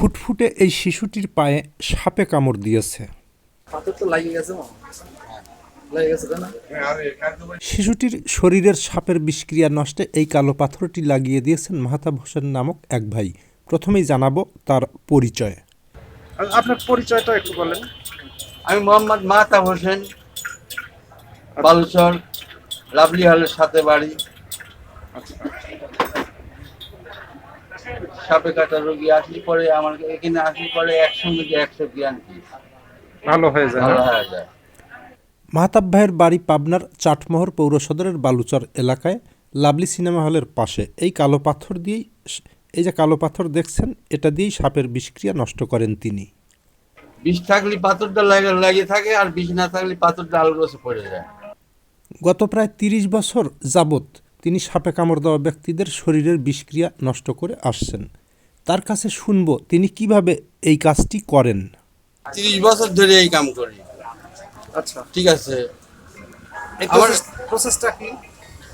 ফুটফুটে এই শিশুটির পায়ে সাপে কামড় দিয়েছে। পাথর তো লাগিয়ে গেছে মা। লেগে গেছে তাই না? শিশুটির শরীরের সাপের বিষক্রিয়া নষ্টে এই কালো পাথরটি লাগিয়ে দিয়েছেন মাহতাব হোসেন নামক এক ভাই। প্রথমেই জানাব তার পরিচয়। আপনার পরিচয়টা একটু বলেন। আমি মোহাম্মদ মাহতাব হোসেন বালুচর লাভলি হলের সাথে বাড়ি। সাপে কাটা রোগী আসলে পরে আমার এখানে আসলে পরে একসঙ্গে যে একশো জ্ঞান ভালো হয়ে যায় ভালো হয়ে যায়। মাহতাব ভাইয়ের বাড়ি পাবনার চাটমোহর পৌর সদরের বালুচর এলাকায় লাভলি সিনেমা হলের পাশে। এই কালো পাথর দিয়েই এই যে কালো পাথর দেখছেন এটা দিয়েই সাপের বিষক্রিয়া নষ্ট করেন তিনি। বিষ থাকলে পাথরটা লাগে লাগে থাকে আর বিষ না থাকলে পাথরটা আলগোসে পড়ে যায়। গত প্রায় তিরিশ বছর যাবৎ তিনি সাপে কামড় দেওয়া ব্যক্তিদের শরীরের বিষক্রিয়া নষ্ট করে আসছেন। তার কাছে শুনব তিনি কীভাবে এই কাজটি করেন। তিরিশ বছর ধরে এই কাম করি। আচ্ছা। ঠিক আছে। আমার- প্রসেস- প্রসেসটা কি?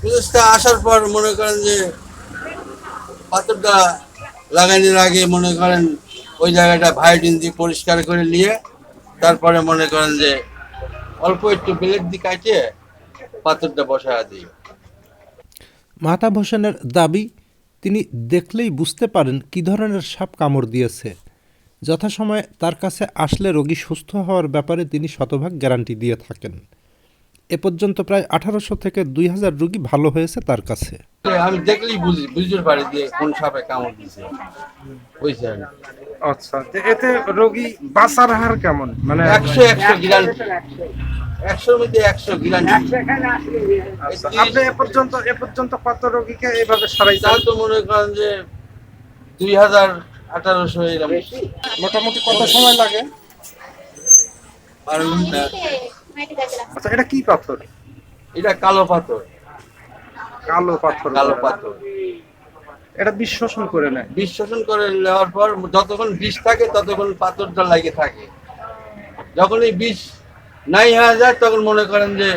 পুলিশটা আসার পর মনে করেন যে পাথরটা লাগানোর আগে মনে করেন ওই জায়গাটা ভাইটিন দিয়ে পরিষ্কার করে নিয়ে তারপরে মনে করেন যে অল্প একটু ব্লেড দিয়ে কাটিয়ে পাথরটা বসায় দিই। মাহতাব হোসেনের দাবি তিনি দেখলেই বুঝতে পারেন কী ধরনের সাপ কামড় দিয়েছে। যথাসময়ে তার কাছে আসলে রোগী সুস্থ হওয়ার ব্যাপারে তিনি শতভাগ গ্যারান্টি দিয়ে থাকেন। এ পর্যন্ত প্রায় আঠারোশো থেকে দুই হাজার রুগী ভালো হয়েছে তার কাছে। আমি দেখলেই বুঝি বুঝতে পারি যে কোন সাপে কামড় দিছে বুঝছেন? আচ্ছা এতে রোগী বাঁচার হার কেমন? মানে একশো একশো গ্যারান্টি। একশোর মধ্যে একশো গ্যারান্টি আচ্ছা, আপনি এ পর্যন্ত এ পর্যন্ত কত রোগীকে এইভাবে তো মনে করেন যে দুই হাজার আঠারোশো এরকম। মোটামুটি কত সময় লাগে? আচ্ছা এটা কি পাথর? এটা কালো পাথর। কালো পাথর। কালো পাথর। এটা বিষ শোষণ করে নেয়। বিষ শোষণ করে নেওয়ার পর যতক্ষণ বিষ থাকে ততক্ষণ পাথরটা লাগে থাকে। যখন এই বিষ নাই হয়ে যায় তখন মনে করেন যে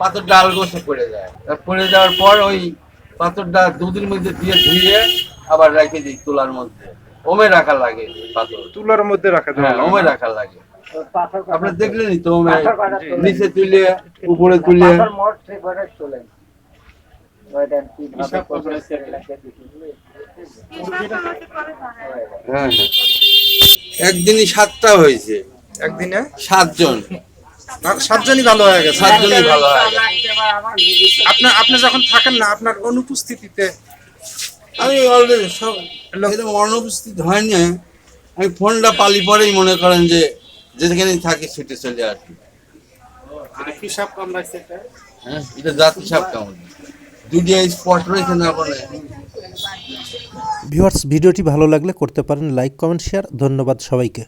পাথরটা আলগোসে পড়ে যায়। আর পড়ে যাওয়ার পর ওই পাথরটা দুদিন মধ্যে দিয়ে ধুয়ে আবার রেখে দিই তুলার মধ্যে। ওমে রাখা লাগে পাথর। তুলার মধ্যে রাখা হ্যাঁ যায় ওমে রাখা লাগে। আপনি দেখলেনই তো ওমে নিচে তুলে উপরে তুলে। হ্যাঁ হ্যাঁ। একদিনই সাতটা হয়েছে। একদিনে? সাতজন। সাতজনই ভালো হয়ে গেছে। সাতজনই ভালো হয় আপনার আপনি যখন থাকেন না আপনার অনুপস্থিতিতে? আমি অলরেডি সব এরকম অনুপস্থিত হয়নি। আমি ফোনটা পালি পরেই মনে করেন যে যেখানে থাকি ছুটে চলে আসি। হ্যাঁ এটা জাতি সাপ কেমন দুটি স্পট রয়েছে না বলে। ভিউয়ার্স ভিডিওটি ভালো লাগলে করতে পারেন লাইক কমেন্ট শেয়ার। ধন্যবাদ সবাইকে।